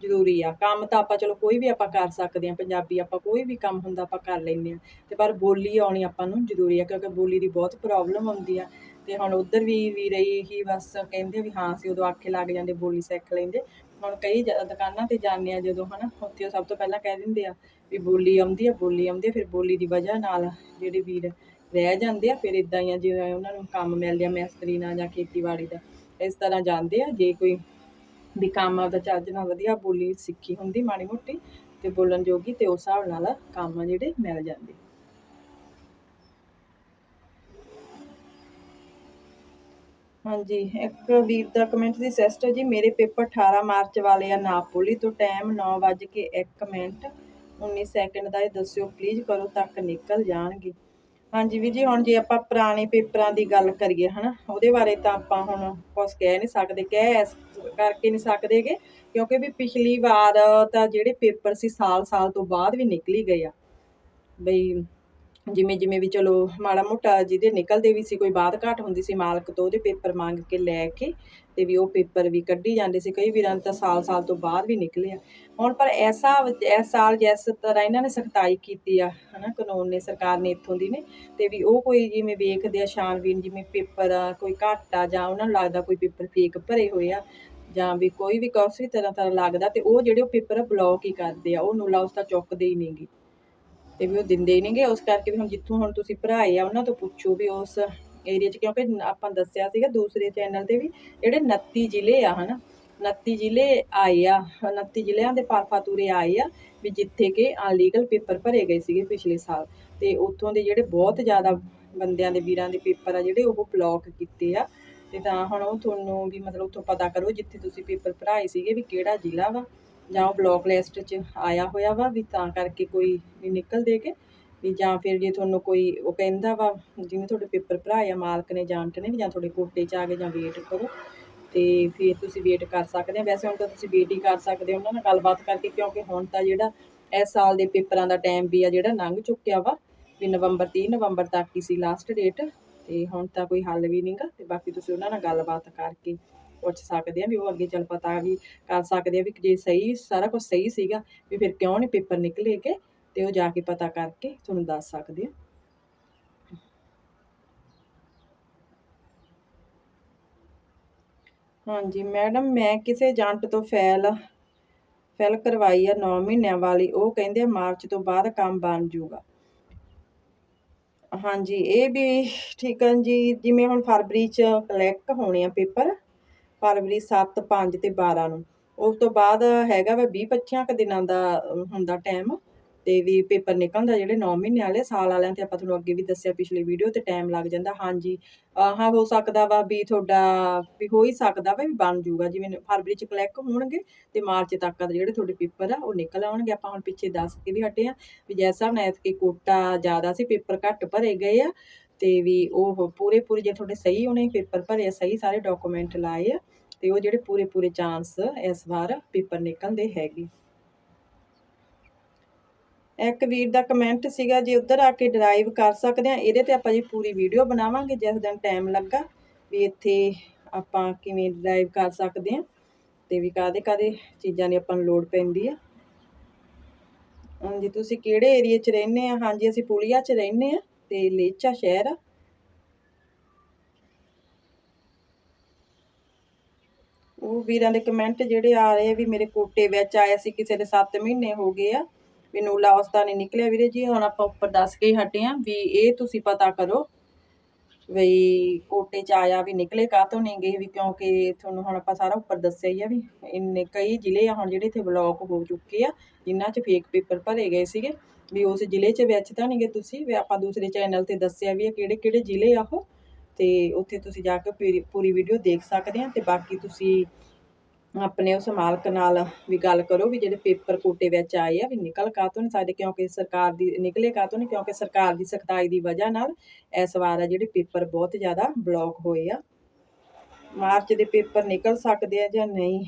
ਜ਼ਰੂਰੀ ਆ। ਕੰਮ ਤਾਂ ਆਪਾਂ ਚਲੋ ਕੋਈ ਵੀ ਆਪਾਂ ਕਰ ਸਕਦੇ ਆ, ਪੰਜਾਬੀ ਆਪਾਂ ਕੋਈ ਵੀ ਕੰਮ ਹੁੰਦਾ ਆਪਾਂ ਕਰ ਲੈਂਦੇ ਆ। ਤੇ ਪਰ ਬੋਲੀ ਆਉਣੀ ਆਪਾਂ ਨੂੰ ਜ਼ਰੂਰੀ ਆ, ਕਿਉਂਕਿ ਬੋਲੀ ਦੀ ਬਹੁਤ ਪ੍ਰੋਬਲਮ ਆਉਂਦੀ ਆ। ਤੇ ਹੁਣ ਉਧਰ ਵੀ ਵੀ ਰਹੀ ਹੀ ਬਸ ਕਹਿੰਦੇ ਵੀ ਹਾਂ, ਅਸੀਂ ਉਦੋਂ ਆਖੇ ਲੱਗ ਜਾਂਦੇ ਬੋਲੀ ਸਿੱਖ ਲੈਂਦੇ। ਹੁਣ ਕਈ ਦੁਕਾਨਾਂ ਤੇ ਜਾਂਦੇ ਆ ਜਦੋਂ ਹਨਾ, ਉੱਥੇ ਉਹ ਸਭ ਤੋਂ ਪਹਿਲਾਂ ਕਹਿ ਦਿੰਦੇ ਆ ਵੀ ਬੋਲੀ ਆਉਂਦੀ ਆ, ਬੋਲੀ ਆਉਂਦੀ ਆ, ਫਿਰ ਬੋਲੀ ਦੀ ਵਜ੍ਹਾ ਨਾਲ ਜਿਹੜੇ ਵੀਰ ਰਹਿ ਜਾਂਦੇ ਆ, ਫਿਰ ਇਦਾਂ ਹੀ ਆ, ਜਿਵੇਂ ਉਹਨਾਂ ਨੂੰ ਕੰਮ ਮਿਲ ਗਿਆ ਮਿਸਤਰੀ ਨਾਲ ਜਾਂ ਖੇਤੀਬਾੜੀ ਦਾ। ਇਸ ਤਰ੍ਹਾਂ ਜਾਂਦੇ ਆ, ਜੇ ਕੋਈ ਵੀ ਕੰਮ ਆਪਦਾ ਚੱਜ ਨਾਲ ਵਧੀਆ ਬੋਲੀ ਸਿੱਖੀ ਹੁੰਦੀ ਮਾੜੀ ਮੋਟੀ ਤੇ ਬੋਲਣ ਜੋਗੀ ਤੇ ਉਸ ਹਿਸਾਬ ਨਾਲ ਕੰਮ ਜਿਹੜੇ ਮਿਲ ਜਾਂਦੇ। ਹਾਂਜੀ, ਇੱਕ ਵੀਰ ਦਾ ਕਮੈਂਟ ਸੀ ਸਿਸਟਰ ਜੀ, ਮੇਰੇ ਪੇਪਰ 18 ਮਾਰਚ ਵਾਲੇ ਆ ਨਾਪੋਲੀ ਤੋਂ ਟਾਈਮ 9:01 ਮਿੰਟ 19 ਸੈਕਿੰਡ ਦਾ ਇਹ ਦੱਸਿਓ ਪਲੀਜ਼ ਕਰੋ ਤੱਕ ਨਿਕਲ ਜਾਣਗੇ। ਹਾਂਜੀ ਵੀ ਜੀ, ਹੁਣ ਜੇ ਆਪਾਂ ਪੁਰਾਣੇ ਪੇਪਰਾਂ ਦੀ ਗੱਲ ਕਰੀਏ, ਹਨਾ, ਉਹਦੇ ਬਾਰੇ ਤਾਂ ਆਪਾਂ ਹੁਣ ਕੁਝ ਕਹਿ ਨਹੀਂ ਸਕਦੇ, ਕਹਿ ਇਸ ਕਰਕੇ ਨਹੀਂ ਸਕਦੇਗੇ ਕਿਉਂਕਿ ਵੀ ਪਿਛਲੀ ਵਾਰ ਤਾਂ ਜਿਹੜੇ ਪੇਪਰ ਸੀ, ਸਾਲ-ਸਾਲ ਤੋਂ ਬਾਅਦ ਵੀ ਨਿਕਲੀ ਗਏ ਆ। ਬਈ ਜਿਵੇਂ ਜਿਵੇਂ ਵੀ ਚਲੋ ਮਾੜਾ ਮੋਟਾ ਜਿਹਦੇ ਨਿਕਲਦੇ ਵੀ ਸੀ, ਕੋਈ ਬਾਤ ਘਾਟ ਹੁੰਦੀ ਸੀ, ਮਾਲਕ ਤੋਂ ਉਹਦੇ ਪੇਪਰ ਮੰਗ ਕੇ ਲੈ ਕੇ ਤੇ ਵੀ ਉਹ ਪੇਪਰ ਵੀ ਕੱਢੀ ਜਾਂਦੇ ਸੀ। ਕਈ ਵੀਰਾਂ ਦੇ ਤਾਂ ਸਾਲ-ਸਾਲ ਤੋਂ ਬਾਅਦ ਵੀ ਨਿਕਲੇ ਆ। ਹੁਣ ਪਰ ਐਸਾ ਇਸ ਸਾਲ ਜਿਸ ਤਰ੍ਹਾਂ ਇਹਨਾਂ ਨੇ ਸਖਤਾਈ ਕੀਤੀ ਆ, ਹਨਾ, ਕਾਨੂੰਨ ਨੇ, ਸਰਕਾਰ ਨੇ ਇੱਥੋਂ ਦੀ ਨੇ, ਤੇ ਵੀ ਉਹ ਕੋਈ ਜਿਵੇਂ ਵੇਖਦੇ ਆ ਛਾਣਬੀਨ ਜਿਵੇਂ ਪੇਪਰ ਆ, ਕੋਈ ਘੱਟ ਆ, ਜਾਂ ਉਹਨਾਂ ਨੂੰ ਲੱਗਦਾ ਕੋਈ ਪੇਪਰ ਫੇਕ ਭਰੇ ਹੋਏ ਆ, ਜਾਂ ਵੀ ਕੋਈ ਵੀ ਕਿਸੇ ਤਰ੍ਹਾਂ ਤਰ੍ਹਾਂ ਲੱਗਦਾ ਤੇ ਉਹ ਜਿਹੜੇ ਉਹ ਪੇਪਰ ਬਲੌਕ ਹੀ ਕਰਦੇ ਆ ਉਹ ਨੂਲਾ ਉਸ ਦਾ ਚੁੱਕਦੇ ਹੀ ਨਹੀਂਗੇ ਤੇ ਵੀ ਉਹ ਦਿੰਦੇ ਹੀ ਨਹੀਂਗੇ ਉਸ ਕਰਕੇ ਵੀ ਹੁਣ ਜਿੱਥੋਂ ਹੁਣ ਤੁਸੀਂ ਭਰਾਏ ਆ, ਉਹਨਾਂ ਤੋਂ ਪੁੱਛੋ ਵੀ ਉਸ ਏਰੀਆ 'ਚ ਕਿਉਂਕਿ ਆਪਾਂ ਦੱਸਿਆ ਸੀਗਾ ਦੂਸਰੇ ਚੈਨਲ ਤੇ ਵੀ ਜਿਹੜੇ 29 ਜ਼ਿਲ੍ਹੇ ਆ ਹਨਾ 29 ਜ਼ਿਲ੍ਹੇ ਆਏ ਆ 29 ਜ਼ਿਲ੍ਹਿਆਂ ਦੇ ਪਾਰਫਾਤੂਰੇ ਆਏ ਆ ਵੀ ਜਿੱਥੇ ਕਿ ਅਨਲੀਗਲ ਪੇਪਰ ਭਰੇ ਗਏ ਸੀਗੇ ਪਿਛਲੇ ਸਾਲ ਤੇ ਉੱਥੋਂ ਦੇ ਜਿਹੜੇ ਬਹੁਤ ਜ਼ਿਆਦਾ ਬੰਦਿਆਂ ਦੇ ਵੀਰਾਂ ਦੇ ਪੇਪਰ ਆ ਜਿਹੜੇ ਉਹ ਬਲੌਕ ਕੀਤੇ ਆ ਤੇ ਤਾਂ ਹੁਣ ਉਹ ਤੁਹਾਨੂੰ ਵੀ ਮਤਲਬ ਉੱਥੋਂ ਪਤਾ ਕਰੋ ਜਿੱਥੇ ਤੁਸੀਂ ਪੇਪਰ ਭਰਾਏ ਸੀਗੇ ਵੀ ਕਿਹੜਾ ਜ਼ਿਲ੍ਹਾ ਵਾ। ਜਾਂ ਉਹ ਬਲੌਕ ਲਿਸਟ 'ਚ ਆਇਆ ਹੋਇਆ ਵਾ ਵੀ ਤਾਂ ਕਰਕੇ ਕੋਈ ਵੀ ਨਿਕਲ ਦੇ ਕੇ ਵੀ ਜਾਂ ਫਿਰ ਜੇ ਤੁਹਾਨੂੰ ਕੋਈ ਉਹ ਕਹਿੰਦਾ ਵਾ, ਜਿਵੇਂ ਤੁਹਾਡੇ ਪੇਪਰ ਭਰਾਏ ਆ ਮਾਲਕ ਨੇ ਜਾਂਟ ਨੇ ਵੀ ਜਾਂ ਤੁਹਾਡੇ ਕੋਟੇ 'ਚ ਆ ਗਏ ਜਾਂ ਵੇਟ ਕਰੋ, ਤੇ ਫਿਰ ਤੁਸੀਂ ਵੇਟ ਕਰ ਸਕਦੇ ਆ ਵੈਸੇ ਹੁਣ ਤਾਂ ਤੁਸੀਂ ਵੇਟ ਹੀ ਕਰ ਸਕਦੇ ਹੋ, ਉਹਨਾਂ ਨਾਲ ਗੱਲਬਾਤ ਕਰਕੇ, ਕਿਉਂਕਿ ਹੁਣ ਤਾਂ ਜਿਹੜਾ ਇਸ ਸਾਲ ਦੇ ਪੇਪਰਾਂ ਦਾ ਟਾਈਮ ਵੀ ਆ ਜਿਹੜਾ ਲੰਘ ਚੁੱਕਿਆ ਵਾ, ਵੀ ਨਵੰਬਰ 30 ਨਵੰਬਰ ਤੱਕ ਹੀ ਸੀ ਲਾਸਟ ਡੇਟ ਤੇ ਹੁਣ ਤਾਂ ਕੋਈ ਹੱਲ ਵੀ ਨਹੀਂਗਾ ਤੇ ਬਾਕੀ ਤੁਸੀਂ ਉਹਨਾਂ ਨਾਲ ਗੱਲਬਾਤ ਕਰਕੇ ਪੁੱਛ ਸਕਦੇ ਆ ਵੀ ਉਹ ਅੱਗੇ ਚੱਲ ਪਤਾ ਵੀ ਕਰ ਸਕਦੇ ਆ ਵੀ ਜੇ ਸਹੀ, ਸਾਰਾ ਕੁਝ ਸਹੀ ਸੀਗਾ, ਵੀ ਫਿਰ ਕਿਉਂ ਨਹੀਂ ਪੇਪਰ ਨਿਕਲੇ ਨਿਕਲੇਗੇ ਤੇ ਉਹ ਜਾ ਕੇ ਪਤਾ ਕਰਕੇ ਤੁਹਾਨੂੰ ਦੱਸ ਸਕਦੇ ਆ। ਹਾਂਜੀ, ਮੈਡਮ, ਮੈਂ ਕਿਸੇ ਏਜੰਟ ਤੋਂ ਫੈਲ ਫੈਲ ਕਰਵਾਈ ਆ 9 ਮਹੀਨਿਆਂ ਵਾਲੀ, ਉਹ ਕਹਿੰਦੇ ਆ ਮਾਰਚ ਤੋਂ ਬਾਅਦ ਕੰਮ ਬਣ ਜਾਊਗਾ। ਹਾਂਜੀ, ਇਹ ਵੀ ਠੀਕ ਹੈ ਜੀ, ਜਿਵੇਂ ਹੁਣ ਫਰਵਰੀ ਚ ਕਲੈਕਟ ਹੋਣੇ ਆ ਪੇਪਰ ਫਰਵਰੀ 7 5 ਤੇ 12 ਨੂੰ। ਉਸ ਤੋਂ ਬਾਅਦ ਹੈਗਾ ਵਾ 20 25 ਕੁ ਦਿਨਾਂ ਦਾ ਹੁੰਦਾ ਟਾਈਮ ਤੇ ਵੀ ਪੇਪਰ ਨਿਕਲਦਾ ਜਿਹੜੇ 9 ਮਹੀਨੇ ਵਾਲੇ, ਸਾਲ ਵਾਲਿਆਂ ਤੇ ਆਪਾਂ ਤੁਹਾਨੂੰ ਅੱਗੇ ਵੀ ਦੱਸਿਆ ਪਿਛਲੀ ਵੀਡੀਓ ਤੇ ਟਾਈਮ ਲੱਗ ਜਾਂਦਾ। ਹਾਂਜੀ ਆਹ ਹਾਂ, ਹੋ ਸਕਦਾ ਵਾ ਵੀ ਤੁਹਾਡਾ ਵੀ ਹੋ ਹੀ ਸਕਦਾ ਵਾ ਵੀ ਬਣ ਜੂਗਾ ਜਿਵੇਂ ਫਰਵਰੀ ਚ ਕਲੈਕ ਹੋਣਗੇ ਤੇ ਮਾਰਚ ਤੱਕ ਦਾ ਜਿਹੜੇ ਤੁਹਾਡੇ ਪੇਪਰ ਆ, ਉਹ ਨਿਕਲ ਆਉਣਗੇ। ਆਪਾਂ ਹੁਣ ਪਿੱਛੇ ਦੱਸ ਕੇ ਵੀ ਹਟੇ ਆ ਵੀ ਜੈਸ ਹਿਸਾਬ ਨਾਲ ਐਤਕੀ ਕੋਟਾ ਜ਼ਿਆਦਾ ਸੀ, ਪੇਪਰ ਘੱਟ ਭਰੇ ਗਏ ਆ ਤੇ ਵੀ ਉਹ ਪੂਰੇ ਪੂਰੇ ਜੇ ਤੁਹਾਡੇ ਸਹੀ ਉਹਨੇ ਪੇਪਰ ਭਰੇ ਆ, ਸਹੀ ਸਾਰੇ ਡਾਕੂਮੈਂਟ ਲਾਏ ਆ। ਤੇ ਉਹ ਜਿਹੜੇ ਪੂਰੇ ਪੂਰੇ ਚਾਂਸ ਇਸ ਵਾਰ ਪੇਪਰ ਨਿਕਲਦੇ ਹੈਗੇ। ਇੱਕ ਵੀਰ ਦਾ ਕਮੈਂਟ ਸੀਗਾ, ਜੇ ਉੱਧਰ ਆ ਕੇ ਡਰਾਈਵ ਕਰ ਸਕਦੇ ਆ ਇਹਦੇ ਤੇ ਆਪਾਂ ਜੀ ਪੂਰੀ ਵੀਡੀਓ ਬਣਾਵਾਂਗੇ, ਜਿਸ ਦਿਨ ਟਾਈਮ ਲੱਗਾ, ਵੀ ਇੱਥੇ ਆਪਾਂ ਕਿਵੇਂ ਡਰਾਈਵ ਕਰ ਸਕਦੇ ਆ ਤੇ ਵੀ ਕਾਦੇ ਕਾਦੇ ਚੀਜ਼ਾਂ ਦੀ ਆਪਾਂ ਨੂੰ ਲੋੜ ਪੈਂਦੀ ਆ। ਹਾਂਜੀ, ਤੁਸੀਂ ਕਿਹੜੇ ਏਰੀਆ 'ਚ ਰਹਿੰਦੇ ਆ? ਹਾਂਜੀ, ਅਸੀਂ ਪੁਲੀਆ 'ਚ ਰਹਿੰਦੇ ਆ ਤੇ ਲੇਚਾ ਸ਼ਹਿਰ ਆ। ਉਹ ਵੀਰਾਂ ਦੇ ਕਮੈਂਟ ਜਿਹੜੇ ਆ ਰਹੇ ਆ ਵੀ ਮੇਰੇ ਕੋਟੇ ਵਿੱਚ ਆਇਆ ਸੀ ਕਿਸੇ ਦੇ 7 ਮਹੀਨੇ ਹੋ ਗਏ ਆ, ਵੀ ਨੂਲਾ ਅਵਸਥਾ ਨਹੀਂ ਨਿਕਲਿਆ ਵੀਰੇ ਜੀ, ਹੁਣ ਆਪਾਂ ਉੱਪਰ ਦੱਸ ਕੇ ਹਟੇ ਆ ਵੀ ਇਹ ਤੁਸੀਂ ਪਤਾ ਕਰੋ ਵੀ ਕੋਟੇ ਚ ਆਇਆ ਵੀ ਨਿਕਲੇ, ਕਾਹਤੋਂ ਨਹੀਂ ਗਏ ਵੀ ਕਿਉਂਕਿ ਤੁਹਾਨੂੰ ਹੁਣ ਆਪਾਂ ਸਾਰਾ ਉੱਪਰ ਦੱਸਿਆ ਹੀ ਆ ਵੀ ਇੰਨੇ ਕਈ ਜ਼ਿਲ੍ਹੇ ਆ ਹੁਣ ਜਿਹੜੇ ਇੱਥੇ ਬਲੌਕ ਹੋ ਚੁੱਕੇ ਆ, ਜਿਨ੍ਹਾਂ 'ਚ ਫੇਕ ਪੇਪਰ ਭਰੇ ਗਏ ਸੀਗੇ, ਵੀ ਉਸ ਜ਼ਿਲ੍ਹੇ 'ਚ ਵਿੱਚ ਤਾਂ ਨਹੀਂ ਗਏ ਤੁਸੀਂ, ਵੀ ਆਪਾਂ ਦੂਸਰੇ ਚੈਨਲ ਤੇ ਦੱਸਿਆ ਵੀ ਆ ਕਿਹੜੇ ਕਿਹੜੇ ਜ਼ਿਲ੍ਹੇ ਆ ਉਹ। ਤੇ ਉੱਥੇ ਤੁਸੀਂ ਜਾ ਕੇ ਪੂਰੀ- ਪੂਰੀ ਵੀਡੀਓ ਦੇਖ ਸਕਦੇ ਆ ਤੇ ਬਾਕੀ ਤੁਸੀਂ ਆਪਣੇ ਉਸ ਮਾਲਕ ਨਾਲ ਵੀ ਗੱਲ ਕਰੋ ਵੀ ਜਿਹੜੇ ਪੇਪਰ ਕੋਟੇ ਵਿੱਚ ਆਏ ਆ ਵੀ ਨਿਕਲ ਕਾਹਤੋਂ ਨਹੀਂ ਸਕਦੇ, ਕਿਉਂਕਿ ਸਰਕਾਰ ਦੀ, ਨਿਕਲੇ ਕਾਹਤੋਂ ਨਹੀਂ, ਕਿਉਂਕਿ ਸਰਕਾਰ ਦੀ ਸਖਤਾਈ ਦੀ ਵਜ੍ਹਾ ਨਾਲ ਇਸ ਵਾਰ ਆ ਜਿਹੜੇ ਪੇਪਰ ਬਹੁਤ ਜ਼ਿਆਦਾ ਬਲੌਕ ਹੋਏ ਆ। ਮਾਰਚ ਦੇ ਪੇਪਰ ਨਿਕਲ ਸਕਦੇ ਆ ਜਾਂ ਨਹੀਂ,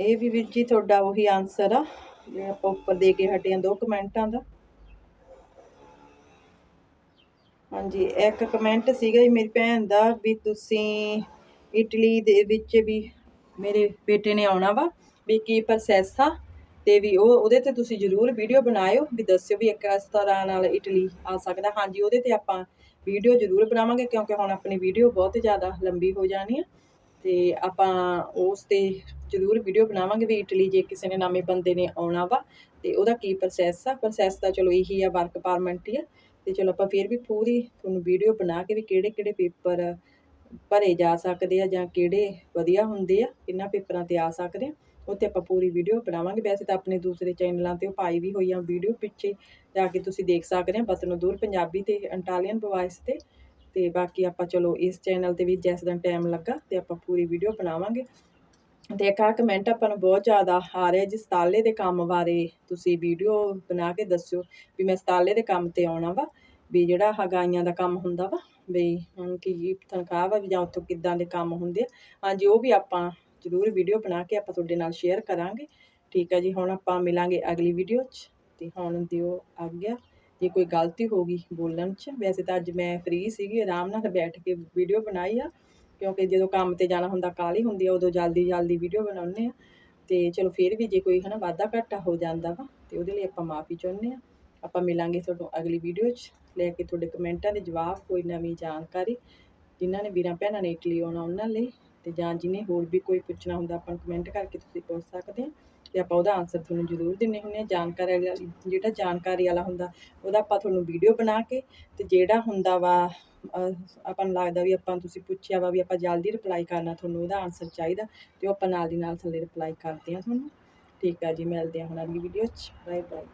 ਇਹ ਵੀ ਵੀਰ ਜੀ ਤੁਹਾਡਾ ਉਹੀ ਆਨਸਰ ਆ ਜਿਹੜਾ ਆਪਾਂ ਉੱਪਰ ਦੇ ਕੇ ਹਟੇ ਆ ਦੋ ਕਮੈਂਟਾਂ ਦਾ। ਹਾਂਜੀ, ਇੱਕ ਕਮੈਂਟ ਸੀਗਾ ਜੀ ਮੇਰੀ ਭੈਣ ਦਾ ਵੀ ਤੁਸੀਂ ਇਟਲੀ ਦੇ ਵਿੱਚ ਵੀ ਮੇਰੇ ਬੇਟੇ ਨੇ ਆਉਣਾ ਵਾ, ਵੀ ਕੀ ਪ੍ਰੋਸੈਸ ਆ ਤੇ ਵੀ ਉਹ, ਉਹਦੇ ਤੇ ਤੁਸੀਂ ਜ਼ਰੂਰ ਵੀਡੀਓ ਬਣਾਇਓ ਵੀ ਦੱਸਿਓ ਵੀ ਇੱਕ ਇਸ ਤਰ੍ਹਾਂ ਨਾਲ ਇਟਲੀ ਆ ਸਕਦਾ। ਹਾਂਜੀ, ਉਹਦੇ ਤੇ ਆਪਾਂ ਵੀਡੀਓ ਜ਼ਰੂਰ ਬਣਾਵਾਂਗੇ ਕਿਉਂਕਿ ਹੁਣ ਆਪਣੀ ਵੀਡੀਓ ਬਹੁਤ ਜ਼ਿਆਦਾ ਲੰਬੀ ਹੋ ਜਾਣੀ ਆ ਤੇ ਆਪਾਂ ਉਸ ਤੇ ਜ਼ਰੂਰ ਵੀਡੀਓ ਬਣਾਵਾਂਗੇ ਵੀ ਇਟਲੀ ਜੇ ਕਿਸੇ ਨੇ ਨਵੇਂ ਬੰਦੇ ਨੇ ਆਉਣਾ ਵਾ ਤੇ ਉਹਦਾ ਕੀ ਪ੍ਰੋਸੈਸ ਆ। ਪ੍ਰੋਸੈਸ ਤਾਂ ਚਲੋ ਇਹੀ ਆ ਵਰਕ ਪਰਮਿਟ ਹੀ ਆ। ਤੇ ਚਲੋ ਆਪਾਂ ਫਿਰ ਵੀ ਪੂਰੀ ਤੁਹਾਨੂੰ ਵੀਡੀਓ ਬਣਾ ਕੇ ਵੀ ਕਿਹੜੇ ਕਿਹੜੇ ਪੇਪਰ ਭਰੇ ਜਾ ਸਕਦੇ ਆ ਜਾਂ ਕਿਹੜੇ ਵਧੀਆ ਹੁੰਦੇ ਆ, ਕਿੰਨਾ ਪੇਪਰਾਂ ਤੇ ਆ ਸਕਦੇ ਆ ਉੱਤੇ ਆਪਾਂ ਪੂਰੀ ਵੀਡੀਓ ਬਣਾਵਾਂਗੇ। ਵੈਸੇ ਤਾਂ ਆਪਣੇ ਦੂਸਰੇ ਚੈਨਲਾਂ ਤੇ ਉਹ ਪਾਈ ਵੀ ਹੋਈ ਆ ਵੀਡੀਓ ਪਿੱਛੇ ਜਾ ਕੇ ਤੁਸੀਂ ਦੇਖ ਸਕਦੇ ਆ, ਬਤਨੋ ਦੂਰ ਪੰਜਾਬੀ ਤੇ ਅੰਟਾਲੀਅਨ ਵੌਇਸ ਤੇ। ਤੇ ਬਾਕੀ ਆਪਾਂ ਚਲੋ ਇਸ ਚੈਨਲ ਤੇ ਵੀ ਜਿਸ ਦਿਨ ਟਾਈਮ ਲੱਗਾ ਤੇ ਆਪਾਂ ਪੂਰੀ ਵੀਡੀਓ ਬਣਾਵਾਂਗੇ। ਤੇ ਕਮੈਂਟ ਆਪਾਂ ਨੂੰ ਬਹੁਤ ਜ਼ਿਆਦਾ ਆ ਰਿਹਾ ਜੀ, ਸਤਾਲੇ ਦੇ ਕੰਮ ਬਾਰੇ ਤੁਸੀਂ ਵੀਡੀਓ ਬਣਾ ਕੇ ਦੱਸਿਓ ਵੀ ਮੈਂ ਸਤਾਲੇ ਦੇ ਕੰਮ ਤੇ ਆਉਣਾ ਵਾ, ਵੀ ਜਿਹੜਾ ਹਗਾਈਆਂ ਦਾ ਕੰਮ ਹੁੰਦਾ ਵਾ, ਵੀ ਹੁਣ ਕੀ ਤਨਖਾਹ ਵਾ ਵੀ ਜਾਂ ਉੱਥੋਂ ਕਿੱਦਾਂ ਦੇ ਕੰਮ ਹੁੰਦੇ ਆ, ਹਾਂਜੀ ਉਹ ਵੀ ਆਪਾਂ ਜ਼ਰੂਰ ਵੀਡੀਓ ਬਣਾ ਕੇ ਆਪਾਂ ਤੁਹਾਡੇ ਨਾਲ ਸ਼ੇਅਰ ਕਰਾਂਗੇ। ਠੀਕ ਆ ਜੀ, ਹੁਣ ਆਪਾਂ ਮਿਲਾਂਗੇ ਅਗਲੀ ਵੀਡੀਓ 'ਚ ਤੇ ਹੁਣ ਦਿਓ ਆਗਿਆ, ਜੇ ਕੋਈ ਗਲਤੀ ਹੋ ਗਈ ਬੋਲਣ 'ਚ, ਵੈਸੇ ਤਾਂ ਅੱਜ ਮੈਂ ਫ੍ਰੀ ਸੀਗੀ, ਆਰਾਮ ਨਾਲ ਬੈਠ ਕੇ ਵੀਡੀਓ ਬਣਾਈ ਆ। ਕਿਉਂਕਿ ਜਦੋਂ ਕੰਮ ਤੇ ਜਾਣਾ ਹੁੰਦਾ ਕਾਹਲੀ ਹੁੰਦੀ ਆ, ਉਦੋਂ ਜਲਦੀ ਜਲਦੀ ਵੀਡੀਓ ਬਣਾਉਂਦੇ ਆ। ਤੇ ਚਲੋ ਫਿਰ ਵੀ ਜੇ ਕੋਈ ਹਨਾ ਵਾਧਾ ਘਾਟਾ ਹੋ ਜਾਂਦਾ ਵਾ, ਤੇ ਉਹਦੇ ਲਈ ਆਪਾਂ ਮਾਫੀ ਚਾਹੁੰਦੇ ਆ। ਆਪਾਂ ਮਿਲਾਂਗੇ ਤੁਹਾਨੂੰ ਅਗਲੀ ਵੀਡੀਓ 'ਚ। ਲੈ ਕੇ ਤੁਹਾਡੇ ਕਮੈਂਟਾਂ ਦੇ ਜਵਾਬ, ਕੋਈ ਨਵੀਂ ਜਾਣਕਾਰੀ, ਜਿਨ੍ਹਾਂ ਨੇ ਵੀਰਾਂ ਭੈਣਾਂ ਨੇ ਇਟਲੀ ਆਉਣਾ ਉਹਨਾਂ ਲਈ। ਤੇ ਜਾਂ ਜਿਹਨੇ ਹੋਰ ਵੀ ਕੋਈ ਪੁੱਛਣਾ ਹੁੰਦਾ, ਆਪਾਂ ਨੂੰ ਕਮੈਂਟ ਕਰਕੇ ਤੁਸੀਂ ਪੁੱਛ ਸਕਦੇ ਆ। ਤੇ ਆਪਾਂ ਉਹਦਾ ਆਨਸਰ ਤੁਹਾਨੂੰ ਜ਼ਰੂਰ ਦਿੰਨੇ ਹੁੰਦੇ ਆ। ਜਾਣਕਾਰੀ ਵਾਲਾ, ਜਿਹੜਾ ਜਾਣਕਾਰੀ ਵਾਲਾ ਹੁੰਦਾ, ਉਹਦਾ ਆਪਾਂ ਤੁਹਾਨੂੰ ਵੀਡੀਓ ਬਣਾ ਕੇ, ਤੇ ਜਿਹੜਾ ਹੁੰਦਾ ਵਾ ਆਪਾਂ ਨੂੰ ਲੱਗਦਾ ਵੀ ਆਪਾਂ ਤੁਸੀਂ ਪੁੱਛਿਆ ਵਾ ਵੀ ਆਪਾਂ ਜਲਦੀ ਰਿਪਲਾਈ ਕਰਨਾ, ਤੁਹਾਨੂੰ ਉਹਦਾ ਆਨਸਰ ਚਾਹੀਦਾ ਤੇ ਉਹ ਆਪਾਂ ਨਾਲ ਦੀ ਨਾਲ ਥੱਲੇ ਰਿਪਲਾਈ ਕਰਦੇ ਆ ਤੁਹਾਨੂੰ। ਠੀਕ ਆ ਜੀ, ਮਿਲਦੇ ਆ ਹੁਣ ਅਗਲੀ ਵੀਡੀਓ 'ਚ। Bye bye